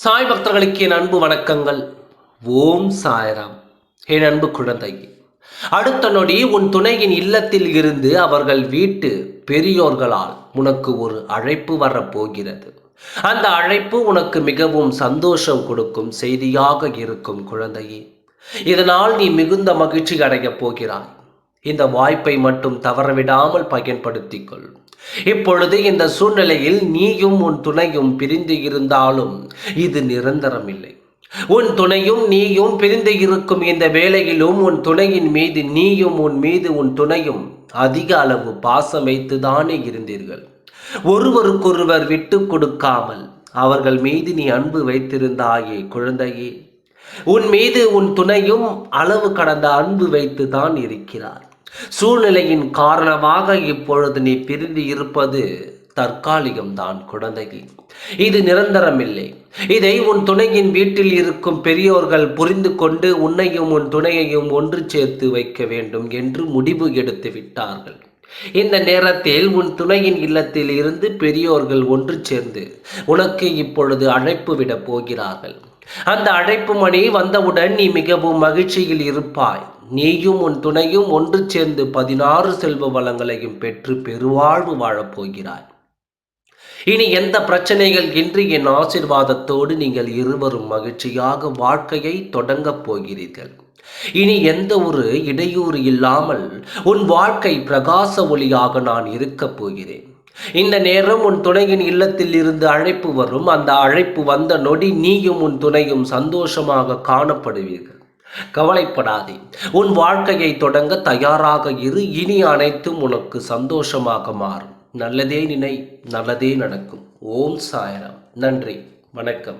சாய் பக்தர்களுக்கு என் அன்பு வணக்கங்கள். ஓம் சாய்ராம். என் அன்பு குழந்தை அடுத்த நொடி உன் துணையின் இல்லத்தில் இருந்து அவர்கள் வீட்டு பெரியோர்களால் உனக்கு ஒரு அழைப்பு வரப்போகிறது. அந்த அழைப்பு உனக்கு மிகவும் சந்தோஷம் கொடுக்கும் செய்தியாக இருக்கும் குழந்தையே. இதனால் நீ மிகுந்த மகிழ்ச்சி அடையப் போகிறாய். இந்த வாய்ப்பை மட்டும் தவறவிடாமல் பயன்படுத்திக் கொள் இப்பொழுது இந்த சூழ்நிலையில் நீயும் உன் துணையும் பிரிந்து இருந்தாலும் இது நிரந்தரம் இல்லை உன் துணையும் நீயும் பிரிந்து இருக்கும் இந்த வேளையிலும் உன் துணையின் மீது நீயும் உன் மீது உன் துணையும் அதிக அளவு பாசம் வைத்துதானே இருந்தீர்கள். ஒருவருக்கொருவர் விட்டு கொடுக்காமல் அவர்கள் மீது நீ அன்பு வைத்திருந்தாயே குழந்தையே. உன் மீது உன் துணையும் அளவு கடந்த அன்பு வைத்து தான் இருக்கிறார். சூழ்நிலையின் காரணமாக இப்பொழுது நீ பிரிந்து இருப்பது தற்காலிகம்தான் குழந்தையே. இது நிரந்தரமில்லை. இதை உன் துணையின் வீட்டில் இருக்கும் பெரியோர்கள் புரிந்து கொண்டு உன்னையும் உன் துணையையும் ஒன்று சேர்த்து வைக்க வேண்டும் என்று முடிவு எடுத்து விட்டார்கள். இந்த நேரத்தில் உன் துணையின் இல்லத்தில் இருந்து பெரியோர்கள் ஒன்று சேர்ந்து உனக்கு இப்பொழுது அழைப்பு விடப் போகிறார்கள். அந்த அழைப்பு மணி வந்தவுடன் நீ மிகவும் மகிழ்ச்சியில் இருப்பாய். நீயும் உன் துணையும் ஒன்று சேர்ந்து பதினாறு செல்வ வளங்களையும் பெற்று பெருவாழ்வு வாழப் போகிறாய். இனி எந்த பிரச்சனைகள் இன்றி என் ஆசிர்வாதத்தோடு நீங்கள் இருவரும் மகிழ்ச்சியாக வாழ்க்கையை தொடங்கப் போகிறீர்கள். இனி எந்த ஒரு இடையூறு இல்லாமல் உன் வாழ்க்கை பிரகாச ஒளியாக நான் இருக்கப் போகிறேன். இந்த நேரம் உன் துணையின் இல்லத்தில் இருந்து அழைப்பு வரும். அந்த அழைப்பு வந்த நொடி நீயும் உன் துணையும் சந்தோஷமாக காணப்படுவீர்கள். கவலைப்படாதே. உன் வாழ்க்கையை தொடங்க தயாராக இரு. இனி அனைத்தும் உனக்கு சந்தோஷமாக மாறும். நல்லதே நினை நல்லதே நடக்கும். ஓம் சாயரம். நன்றி. வணக்கம்.